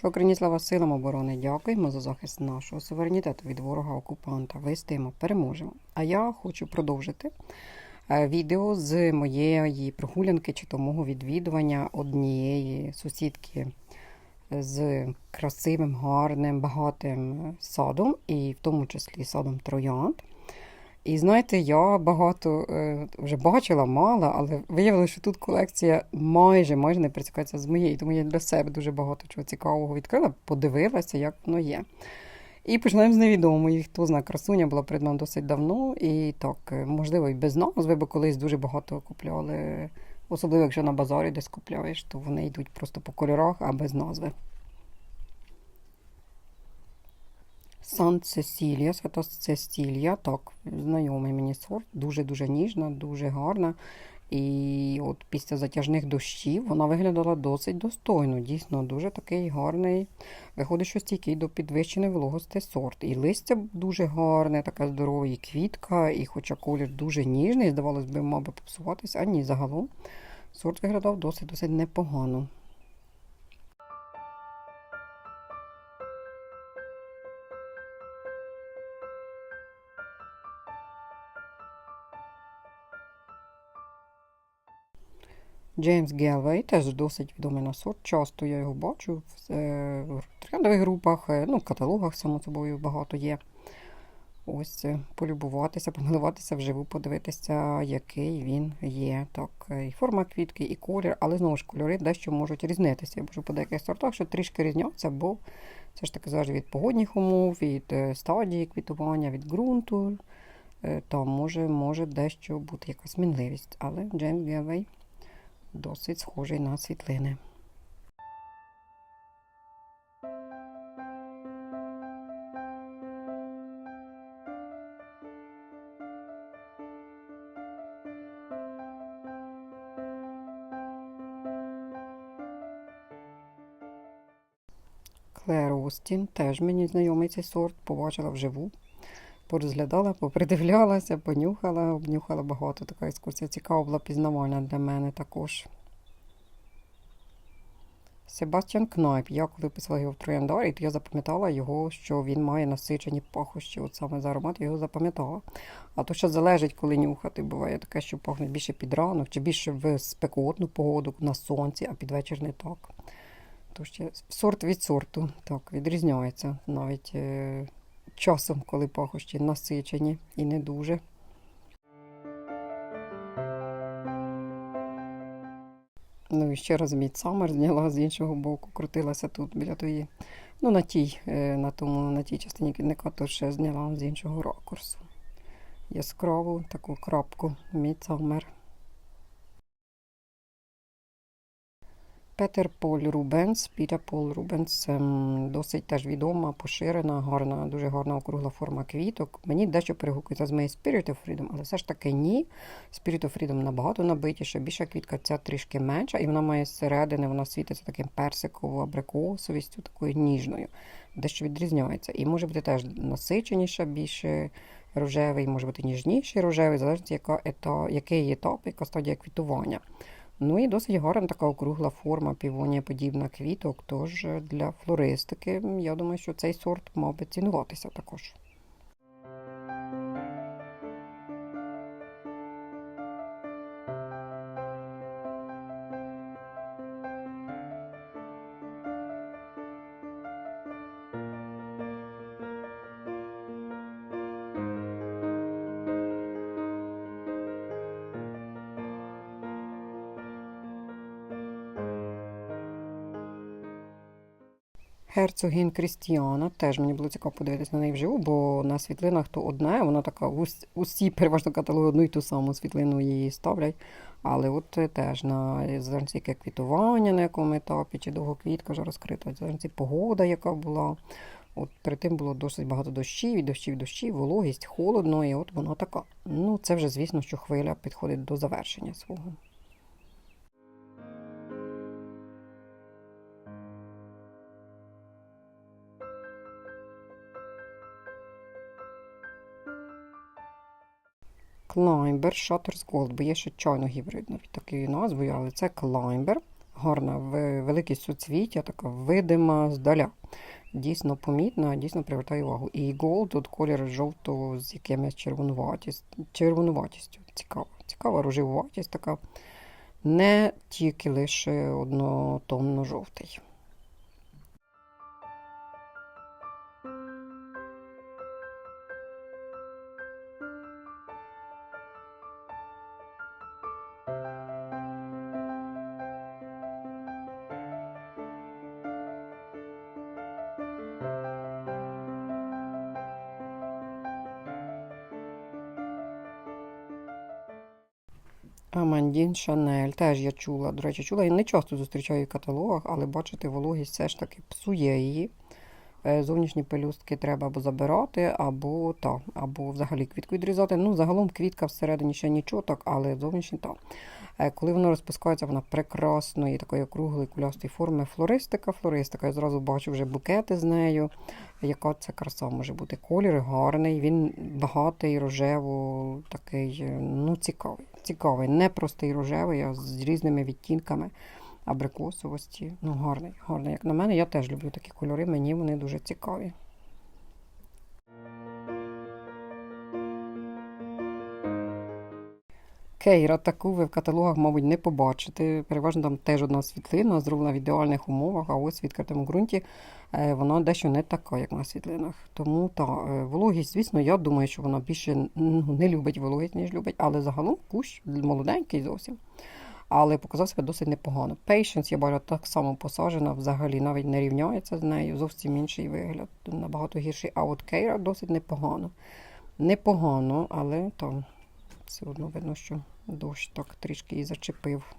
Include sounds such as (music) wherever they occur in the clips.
Слава слава силам оборони. Дякуємо за захист нашого суверенітету від ворога окупанта. Вистоїмо, переможемо. А я хочу продовжити е, відео з моєї прогулянки чи то відвідування однієї сусідки з красивим, гарним, багатим садом, і в тому числі садом троянд. І знаєте, я багато е, вже бачила, мало, але виявилося, що тут колекція майже майже не пересікається з моєю, тому я для себе дуже багато чого цікавого відкрила, подивилася, як воно є. І починаємо з невідомої. Хто знає, красуня була придбана досить давно, і так, е, можливо, і без назви, бо колись дуже багато купляли. Особливо, якщо на базарі десь купляєш, то вони йдуть просто по кольорах, а без назви. Сан Цесілія, Свята Цесілія, так, знайомий мені сорт, дуже-дуже ніжна, дуже гарна. І от після затяжних дощів вона виглядала досить достойно. Дійсно, дуже такий гарний, виходить, що стійкий до підвищеної вологості сорт. І листя дуже гарне, така здорова, і квітка, і хоча колір дуже ніжний, здавалось би, мав би попсуватися, а ні, загалом сорт виглядав досить-досить непогано. Джеймс Гелвей теж досить відомий на сорт. Часто я його бачу в, е, трендових групах, е, ну, в каталогах, само собою, багато є. Ось е, полюбуватися, помилуватися вживу, подивитися, який він є. Так, і форма квітки, і колір, але знову ж кольори дещо можуть різнитися. Я бачу по деяких сортах, що трішки різняться, бо це ж таки залежить від погодних умов, від стадії квітування, від ґрунту. Там може, може дещо бути якась мінливість. Але Джеймс Гелвей досить схожий на світлини. Клер Остін, теж мені знайомий цей сорт, побачила вживу, порозглядала, попридивлялася, понюхала, обнюхала багато. Така екскурсія цікава була пізнавальна для мене також. Себастьян Кнайп. Я коли писала його в трояндарі, то я запам'ятала його, що він має насичені пахощі. От саме за аромат його запам'ятала. А то ще залежить, коли нюхати. Буває таке, що пахне більше під ранок, чи більше в спекотну погоду на сонці, а під вечір не так. То ще сорт від сорту так, відрізняється навіть е, часом, коли пахощі насичені і не дуже. Ну і ще раз Мідсамер зняла з іншого боку, крутилася тут біля тої, ну на тій, е, на тому, на тій частині квітника, то ще зняла з іншого ракурсу. Яскраву таку крапку Мідсамер. Петер Поль Рубенс, Пітер Пол Рубенс, ем, досить теж відома, поширена, гарна, дуже гарна округла форма квіток. Мені дещо перегукується з моєю Spirit of Freedom, але все ж таки ні. Spirit of Freedom набагато набитіша, більша квітка ця трішки менша, і вона має зсередини, вона світиться таким персиково-абрикосовістю, такою ніжною, дещо відрізняється. І може бути теж насиченіша, більше рожевий, може бути ніжніший рожевий, залежить, яка ета, який етап, яка стадія квітування. Ну і досить гарна така округла форма, півонія подібна квіток. Тож для флористики, я думаю, що цей сорт мав би цінуватися також. Герцогін Крістіана. Теж мені було цікаво подивитися на неї вживу, бо на світлинах то одне, вона така, ус- усі (laughs) переважно каталоги одну і ту саму світлину її ставлять. Але от е, теж на зернці яке квітування, на якому етапі, чи довгоквітка вже розкрита, зернці погода, яка була. От перед тим було досить багато дощів, і дощів, дощів, вологість, холодно, і от вона така. Ну, це вже, звісно, що хвиля підходить до завершення свого. Climber Shutters Gold, бо є ще чайно гібридно під такою назвою, але це Climber гарна, в- велике суцвіття, така видима здаля. Дійсно помітна, дійсно привертає увагу. І голд, тут колір жовтого з якимось червонуватість, червонуватістю. Цікава. Цікава рожевуватість така. Не тільки лише однотонно жовтий. Шанель. Теж я чула. До речі, чула. Я не часто зустрічаю в каталогах, але бачити, вологість все ж таки псує її. Е, Зовнішні пелюстки треба або забирати, або та, або взагалі квітку відрізати. Ну, загалом квітка всередині ще нічого так, але зовнішні так. Е, Коли воно розпускається, вона прекрасної, такої округлої кулястої форми. Флористика, флористика. Я зразу бачу вже букети з нею. Яка це краса може бути? Колір гарний, він багатий, рожево, такий, е, ну, цікавий. Цікавий, не простий рожевий, а з різними відтінками абрикосовості. Ну, гарний, гарний. Як на мене, я теж люблю такі кольори, мені вони дуже цікаві. Кейра таку ви в каталогах, мабуть, не побачите. Переважно там теж одна світлина, зроблена в ідеальних умовах, а ось в відкритому ґрунті е, вона дещо не така, як на світлинах. Тому та е, вологість, звісно, я думаю, що вона більше ну, не любить вологість, ніж любить, але загалом кущ молоденький зовсім. Але показав себе досить непогано. Patience, я бачу, так само посаджена, взагалі навіть не рівняється з нею, зовсім інший вигляд, набагато гірший. А от Кейра досить непогано. Непогано, але там все одно видно, що дощ так трішки і зачепив.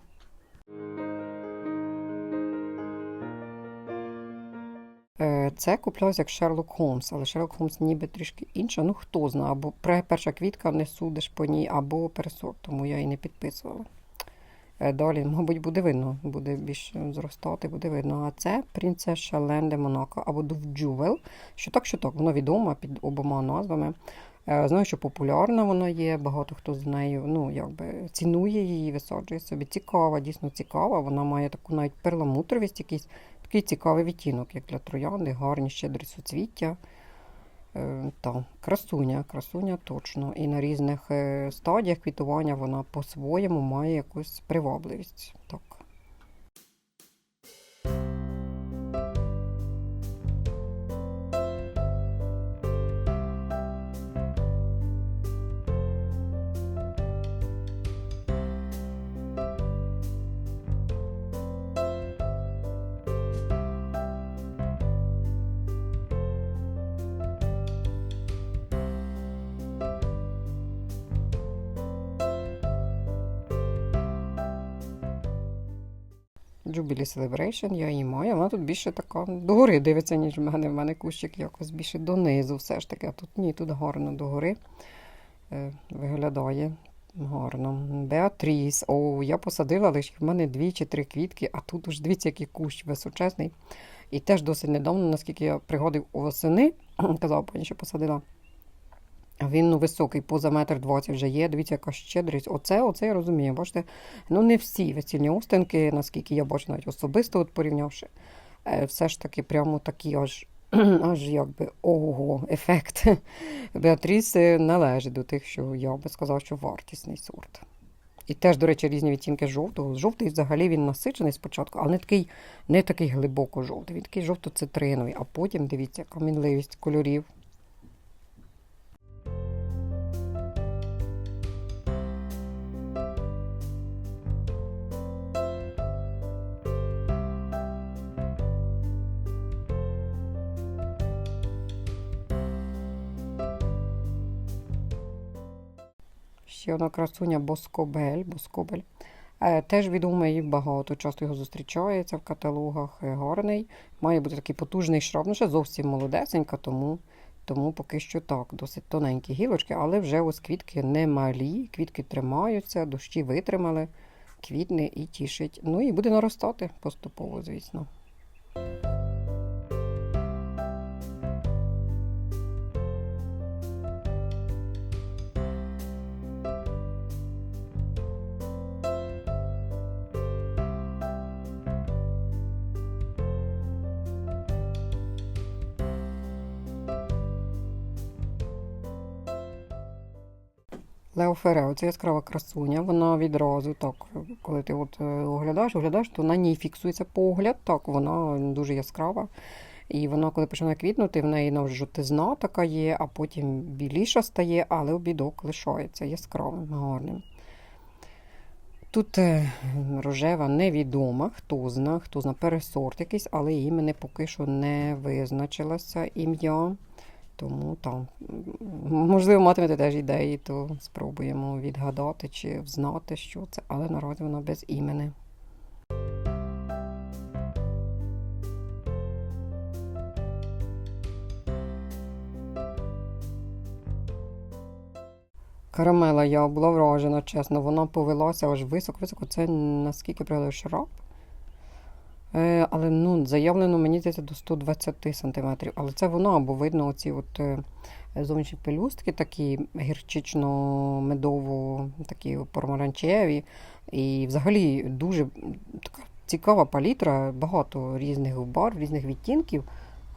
Е, Це куплялось як Шерлок Холмс, але Шерлок Холмс ніби трішки інша. Ну хто знає, або перша квітка не судиш по ній, або пересорт, тому я її не підписувала. Е, Далі, мабуть, буде видно, буде більше зростати, буде видно. А це принцеса Шален де Монако або Довджувел. Що так, що так, вона відома під обома назвами. Е, Знаю, що популярна вона є, багато хто з нею ну, якби, цінує її, висаджує собі. Цікава, дійсно цікава. Вона має таку навіть перламутровість, якийсь такий цікавий відтінок, як для троянди, гарні, щедрі суцвіття. Е, Та, красуня, красуня точно. І на різних е, стадіях квітування вона по-своєму має якусь привабливість. Так. Jubilee Celebration, я її маю. Вона тут більше така догори дивиться, ніж в мене. В мене кущик якось більше донизу все ж таки. А тут ні, тут гарно догори е, виглядає гарно. Беатріс. О, я посадила лише в мене дві чи три квітки, а тут уж дивіться, який кущ височезний. І теж досить недавно, наскільки я пригодив восени, (clears throat) казав пані, що посадила. Він ну, високий, поза метр двадцять вже є. Дивіться, яка щедрість. Оце, оце я розумію. Бачите, ну не всі весільні остинки, наскільки я бачу, навіть особисто от порівнявши, е, все ж таки прямо такі аж, (clears throat) аж якби ого, ефект. (laughs) Беатріс належить до тих, що я би сказав, що вартісний сорт. І теж, до речі, різні відтінки жовтого. Жовтий взагалі він насичений спочатку, але не такий, не такий глибоко жовтий. Він такий жовто-цитриновий, а потім дивіться, яка мінливість кольорів. Ще одна красуня Боскобель. Боскобель. Е, Теж відомий багато, часто його зустрічається в каталогах. Е, Гарний. Має бути такий потужний шраб. Ну, ще зовсім молодесенька, тому, тому поки що так. Досить тоненькі гілочки, але вже ось квітки не малі, квітки тримаються, дощі витримали, квітне і тішить. Ну і буде наростати поступово, звісно. Леоферео, це яскрава красуня. Вона відразу так, коли ти от е, оглядаєш, оглядаєш, то на ній фіксується погляд. Так, вона дуже яскрава. І вона, коли починає квітнути, в неї навіть жовтизна така є, а потім біліша стає, але обідок лишається яскравим, гарним. Тут е, рожева невідома, хто зна, хто зна пересорт якийсь, але імені поки що не визначилося ім'я. Тому там, можливо, матимете теж ідеї, то спробуємо відгадати чи взнати, що це, але наразі вона без імені. Карамела, я була вражена, чесно. Вона повелася аж високо-високо. Це наскільки пригадую, шраб. Е, але ну, заявлено, мені здається, до 120 см. Але це вона, бо видно оці от е, зовнішні пелюстки, такі гірчично-медово, такі помаранчеві. І взагалі дуже така цікава палітра, багато різних барв, різних відтінків.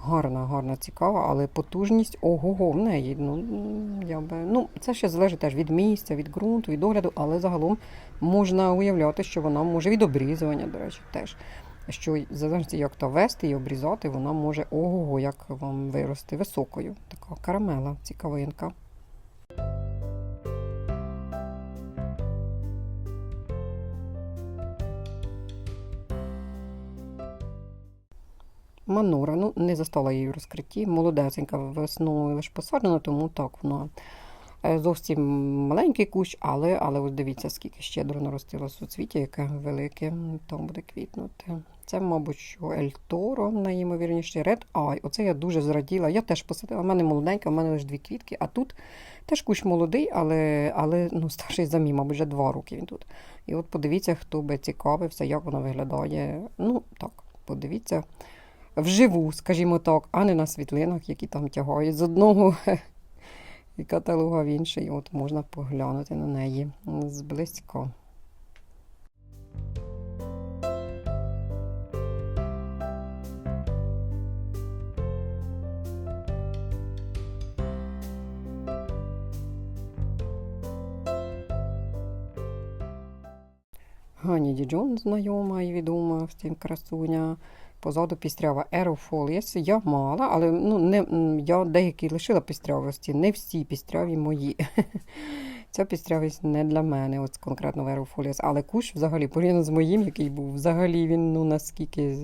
Гарна, гарна, цікава, але потужність ого-го в неї. Ну, я би, ну, це ще залежить теж від місця, від ґрунту, від огляду, але загалом можна уявляти, що вона може від обрізування, до речі, теж. Що залежить, як то вести і обрізати, вона може ого-го, як вам вирости високою. Така карамела, цікавинка. Манура, ну не застала її в розкритті. Молодесенька весною лише посаджена, тому так вона е, зовсім маленький кущ, але, але ось дивіться, скільки щедро наростило суцвіття, яке велике, там буде квітнути. Це, мабуть, що Ель Торо, найімовірніше, Red Eye. Оце я дуже зраділа. Я теж посадила. У мене молоденька, у мене лише дві квітки, а тут теж кущ молодий, але але ну, (laughs) старший за мій, мабуть, вже два роки він тут. І от подивіться, хто би цікавився, як вона виглядає. Ну, так, подивіться вживу, скажімо так, а не на світлинах, які там тягають з одного (laughs) каталога в інший. От можна поглянути на неї зблизька. Гані Діджон знайома і відома втім красуня. Позаду пістрява Aerofolis я мала, але ну, не, я деякі лишила пістрявості, не всі пістряві мої. (laughs) Ця пістрявість не для мене, от конкретно в Aerofolis. Але кущ взагалі, порівняно з моїм, який був, взагалі він ну, наскільки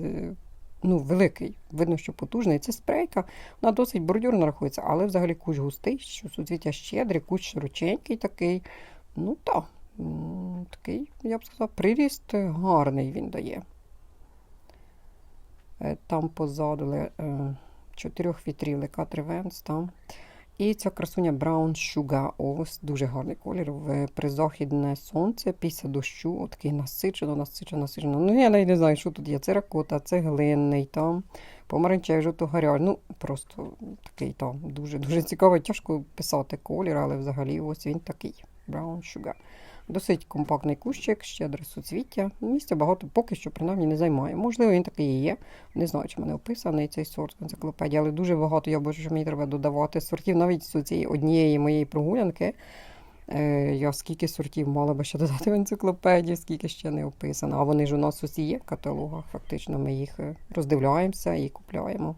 ну, великий. Видно, що потужний. Це спрейка, вона досить бордюрно рахується, але взагалі кущ густий, що суцвіття щедрий, кущ широченький такий. Ну так, такий, я б сказала, приріст гарний він дає. Там позаду е, чотирьох вітрів лека Тревенс там. І ця красуня Brown Sugar. Ось дуже гарний колір. В призахідне сонце після дощу. От такий насичено, насичено, насичено. Ну, я навіть не знаю, що тут є. Це ракота, це глинний, там, помаранчевий, жовто-гаряж. Ну, просто такий там дуже-дуже цікавий. Тяжко писати колір, але взагалі ось він такий. Brown Sugar. Досить компактний кущик, щедре суцвіття. Місця багато поки що, принаймні, не займає. Можливо, він такий і є. Не знаю, чи мене описаний цей сорт в енциклопедії, але дуже багато, я бачу, що мені треба додавати сортів. Навіть з цієї однієї моєї прогулянки. Е, я скільки сортів мала би ще додати в енциклопедію, скільки ще не описано. А вони ж у нас усі є в каталогах. Фактично, ми їх е, роздивляємося і купляємо.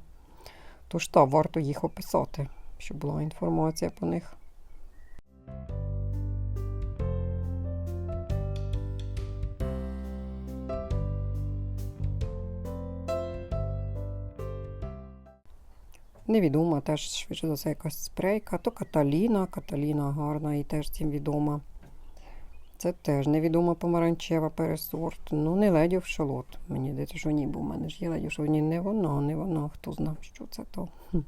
Тож так, варто їх описати, щоб була інформація по них. Невідома, теж швидше за все якась спрейка, то Каталіна. Каталіна гарна і теж цим відома. Це теж невідома помаранчева пересорт. Ну, не ледів шалот. Мені здається, що ні, бо в мене ж є ледів, що ні, не вона, не вона. Хто знав, що це то. Хм.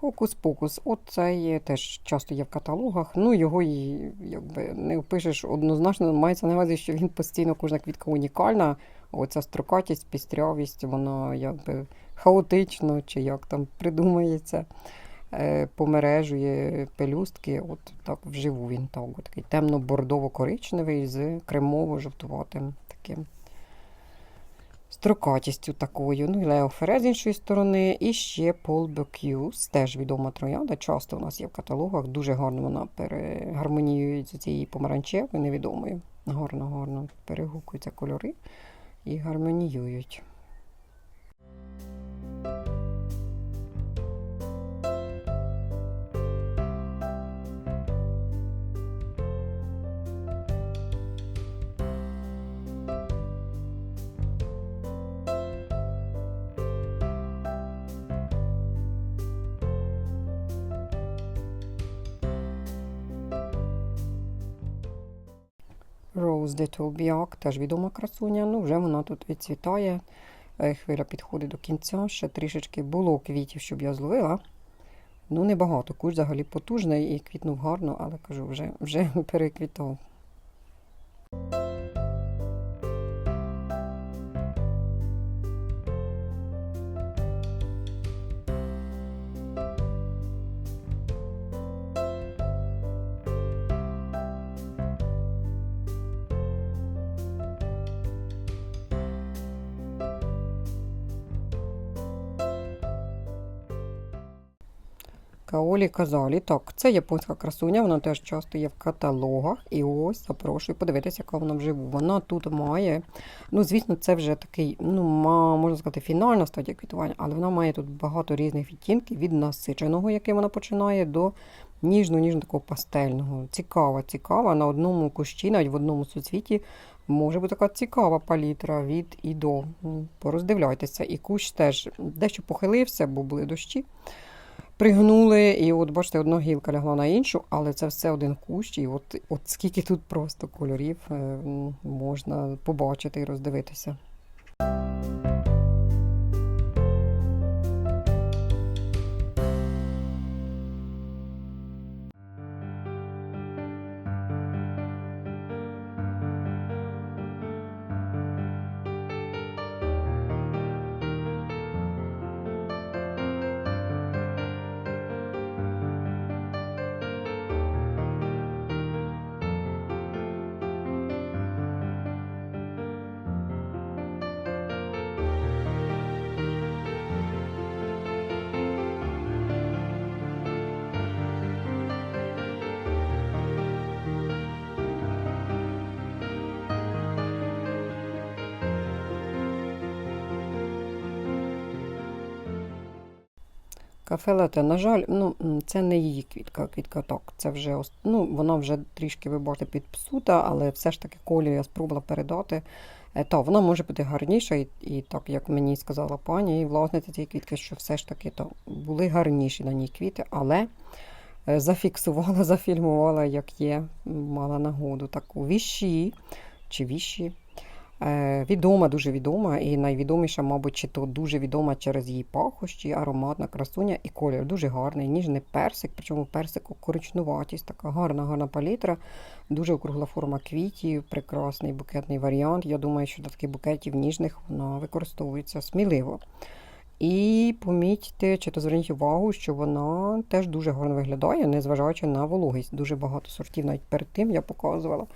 Фокус-покус. Оце теж часто є в каталогах. Ну, його і якби не впишеш однозначно. Мається на увазі, що він постійно, кожна квітка унікальна. Оця строкатість, пістрявість, вона якби хаотично, чи як там придумається, помережує пелюстки. От так вживу він так. Такий темно-бордово-коричневий з кремово-жовтуватим таким строкатістю такою. Ну і Лео Фере з іншої сторони. І ще Пол Бекюс, теж відома троянда. Часто у нас є в каталогах. Дуже гарно вона перегармоніює з цією помаранчевою, невідомою. Гарно, гарно перегукуються кольори і гармоніюють. De Toubiac, теж відома красуня. Ну, вже вона тут відцвітає. Е, Хвиля підходить до кінця. Ще трішечки було квітів, щоб я зловила. Ну, небагато. Куч взагалі потужний і квітнув гарно, але кажу, вже, вже (laughs) переквітав. Каолі казалі. Так, це японська красуня, вона теж часто є в каталогах. І ось запрошую подивитися, яка вона вживу. Вона тут має. Ну, звісно, це вже такий, ну, можна сказати, фінальна стадія квітування, але вона має тут багато різних відтінків від насиченого, яким вона починає, до ніжно-ніжно такого пастельного. Цікава, цікава. На одному кущі, навіть в одному суцвіті, може бути така цікава палітра від і до. Пороздивляйтеся. І кущ теж дещо похилився, бо були дощі пригнули, і от бачите, одна гілка лягла на іншу, але це все один кущ, і от, от скільки тут просто кольорів е, можна побачити і роздивитися. Кафе Лате, на жаль, ну, це не її квітка, квітка так. Це вже, ну, вона вже трішки, ви бачите, підпсута, але все ж таки колію я спробувала передати. Е, Та, вона може бути гарніша, і, і так, як мені сказала пані, і власниця цієї квітки, що все ж таки то були гарніші на ній квіти, але е, зафіксувала, (laughs) зафільмувала, як є, мала нагоду таку віші чи віші. Е, Відома, дуже відома, і найвідоміша, мабуть, чи то дуже відома через її пахощі, ароматна красуня і колір. Дуже гарний, ніжний персик, причому персику коричнуватість, така гарна, гарна палітра, дуже округла форма квітів, прекрасний букетний варіант. Я думаю, що для таких букетів ніжних вона використовується сміливо. І помітьте, чи то зверніть увагу, що вона теж дуже гарно виглядає, незважаючи на вологість. Дуже багато сортів, навіть перед тим я показувала.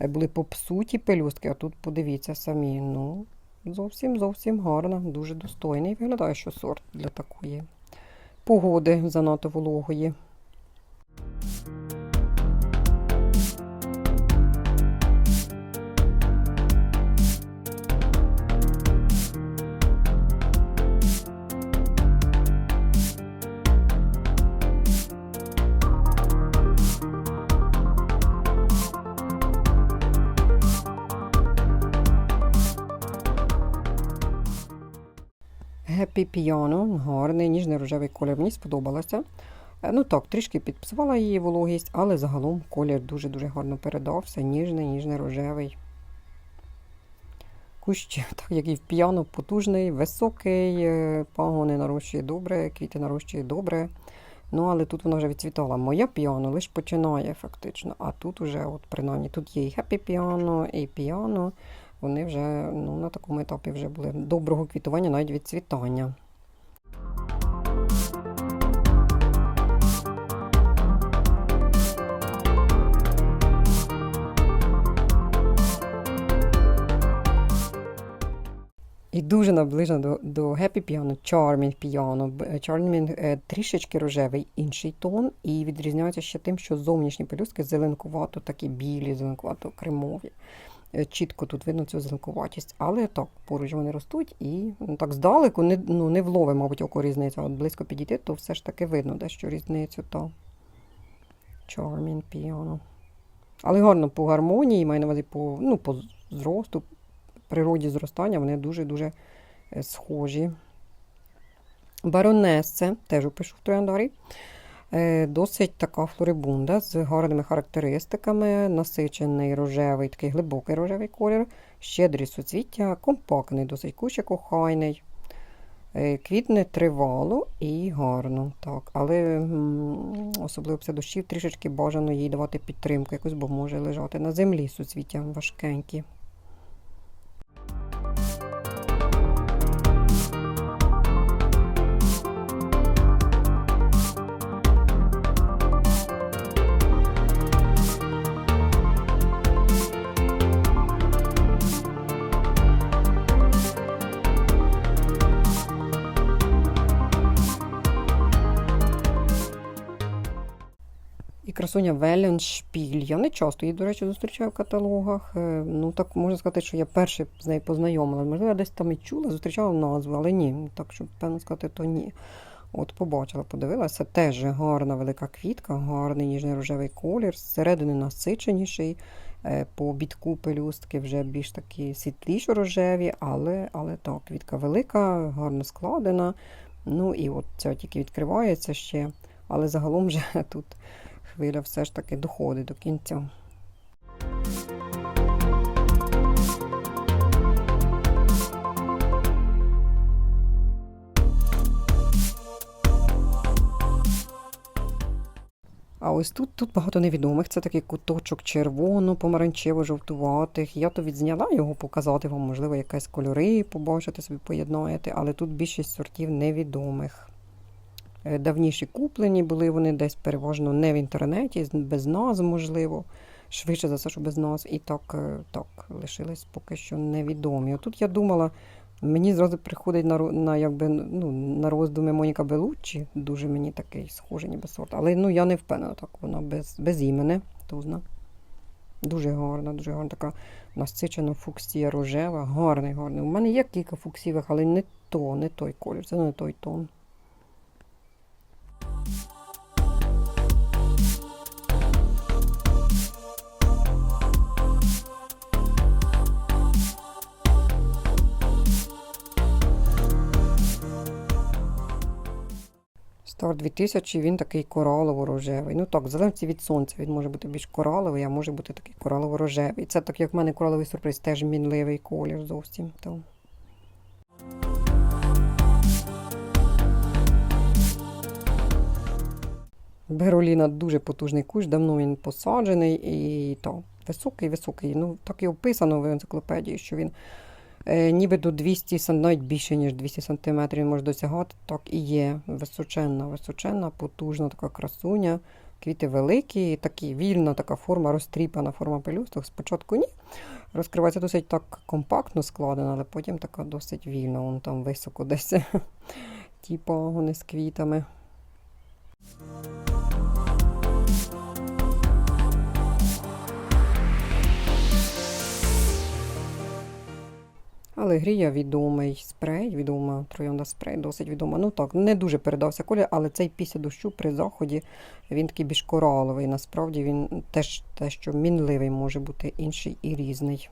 Були попсуті пелюстки, а тут подивіться самі. Ну, зовсім зовсім гарно, дуже достойний. Виглядає, що сорт для такої погоди занадто вологої. Piano, гарний, ніжний рожевий колір. Мені сподобалося. Е, Ну так, трішки підпсувала її вологість, але загалом колір дуже-дуже гарно передався. Ніжний, ніжний рожевий. Кущ, (laughs) так як і в піано, потужний, високий, е, пагони нарощує добре, квіти нарощує добре. Ну, але тут вона вже відцвітала. Моя піано лише починає фактично. А тут уже, от принаймні, тут є і хеппі піано, і піано. Вони вже ну, на такому етапі вже були доброго квітування, навіть відцвітання. І дуже наближена до, до Happy Piano, Charming Piano. Charming е, трішечки рожевий інший тон, і відрізняється ще тим, що зовнішні пелюстки зеленкувато, такі білі, зеленкувато кремові. Е, Чітко тут видно цю зеленкуватість, але так, поруч вони ростуть і ну, так здалеку не, ну, не вловить, мабуть, око різницю. От близько підійти, то все ж таки видно дещо різницю. То Charming Piano. Але гарно по гармонії, маю на увазі по, ну, по зросту, природі зростання, вони дуже-дуже е, схожі. Баронесце, теж опишу в трояндарі. Е, Досить така флорибунда з гарними характеристиками, насичений рожевий, такий глибокий рожевий колір, щедрі суцвіття, компактний, досить кущик охайний. Е, Квітне тривало і гарно, так. Але особливо після дощів трішечки бажано їй давати підтримку якусь, бо може лежати на землі суцвіття важкенькі. Красуня Веленшпіль. Я не часто її, до речі, зустрічаю в каталогах. Е, Ну, так можна сказати, що я перше з нею познайомила. Можливо, я десь там і чула, зустрічала назву, але ні. Так, щоб певно сказати, то ні. От побачила, подивилася. Теж гарна велика квітка, гарний ніжний рожевий колір, зсередини насиченіший. Е, По бітку пелюстки вже більш такі світліші рожеві, але, але так, квітка велика, гарно складена. Ну і от ця тільки відкривається ще, але загалом вже (laughs) тут хвиля все ж таки доходить до кінця. А ось тут, тут багато невідомих. Це такий куточок червоно-помаранчево-жовтуватих. Я то відзняла його показати вам, можливо, якісь кольори побачите, собі поєднаєте, але тут більшість сортів невідомих. Е, Давніші куплені були вони десь переважно не в інтернеті, без назв, можливо. Швидше за все, що без назв. І так, е, так лишились поки що невідомі. Отут я думала, мені зразу приходить на, на, якби, ну, на роздуми Моніка Белуччі. Дуже мені такий схожий ніби сорт. Але ну, я не впевнена, так вона без, без імене, тузна. Дуже гарна, дуже гарна така насичена фуксія рожева. Гарний, гарний. У мене є кілька фуксівих, але не то, не той колір, це не той тон. Стар 2000, він такий коралово-рожевий. Ну так, в від сонця він може бути більш кораловий, а може бути такий коралово-рожевий. Це так, як в мене кораловий сюрприз, теж мінливий колір зовсім. То. Бероліна дуже потужний кущ, давно він посаджений і то, високий, високий. Ну, так і описано в енциклопедії, що він е, ніби до 200 см, навіть більше, ніж 200 см може досягати. Так і є. Височенна, височенна, потужна така красуня. Квіти великі, такі вільна така форма, розтріпана форма пелюсток. Спочатку ні. Розкривається досить так компактно складена, але потім така досить вільна. Вон там високо десь (laughs) ті пагони з квітами. Але грія відомий спрей, відома троянда спрей, досить відома. Ну так, не дуже передався колір, але цей після дощу при заході він такий більш кораловий. Насправді він теж те, що мінливий може бути інший і різний.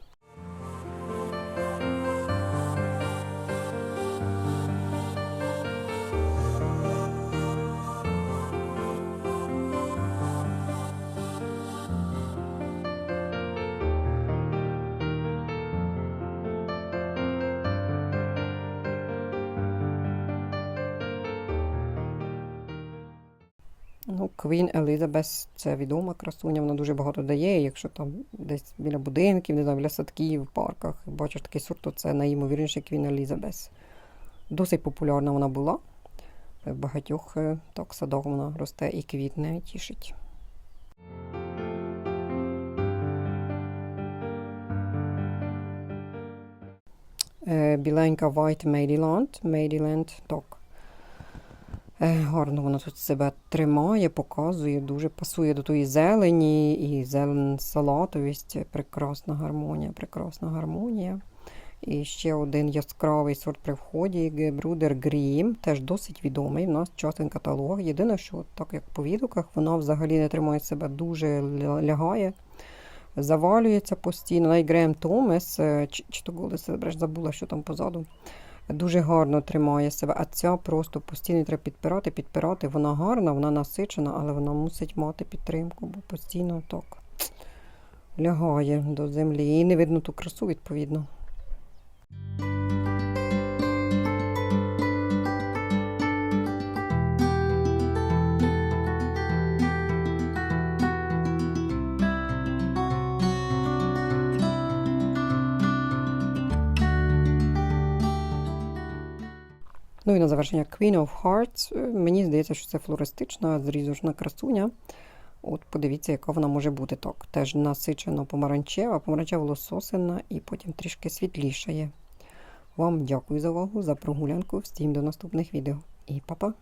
Queen Elizabeth – це відома красуня, вона дуже багато дає. Якщо там десь біля будинків, не знаю, біля садків, в парках бачиш такий сорт, то це найімовірніше Queen Elizabeth. Досить популярна вона була. В багатьох е, так, садах вона росте і квітне, і тішить. Е, Біленька White Maryland. Maryland так. Е, Гарно вона тут себе тримає, показує, дуже пасує до тої зелені і зелен салатовість. Прекрасна гармонія, прекрасна гармонія. І ще один яскравий сорт при вході Брудер Грім, теж досить відомий. У нас частин каталог. Єдине, що так як по відгуках, вона взагалі не тримає себе, дуже лягає, завалюється постійно. Навіть Грем Томес, е, чи, то Голдес, забула, що там позаду. Дуже гарно тримає себе, а ця просто постійно треба підпирати, підпирати. Вона гарна, вона насичена, але вона мусить мати підтримку, бо постійно так лягає до землі. І не видно ту красу, відповідно. Завершення Queen of Hearts. Е, Мені здається, що це флористична, зрізочна красуня. От подивіться, яка вона може бути так. Теж насичено помаранчева, помаранчева лососина і потім трішки світлішає. Вам дякую за увагу, за прогулянку. Всім до наступних відео. І па-па!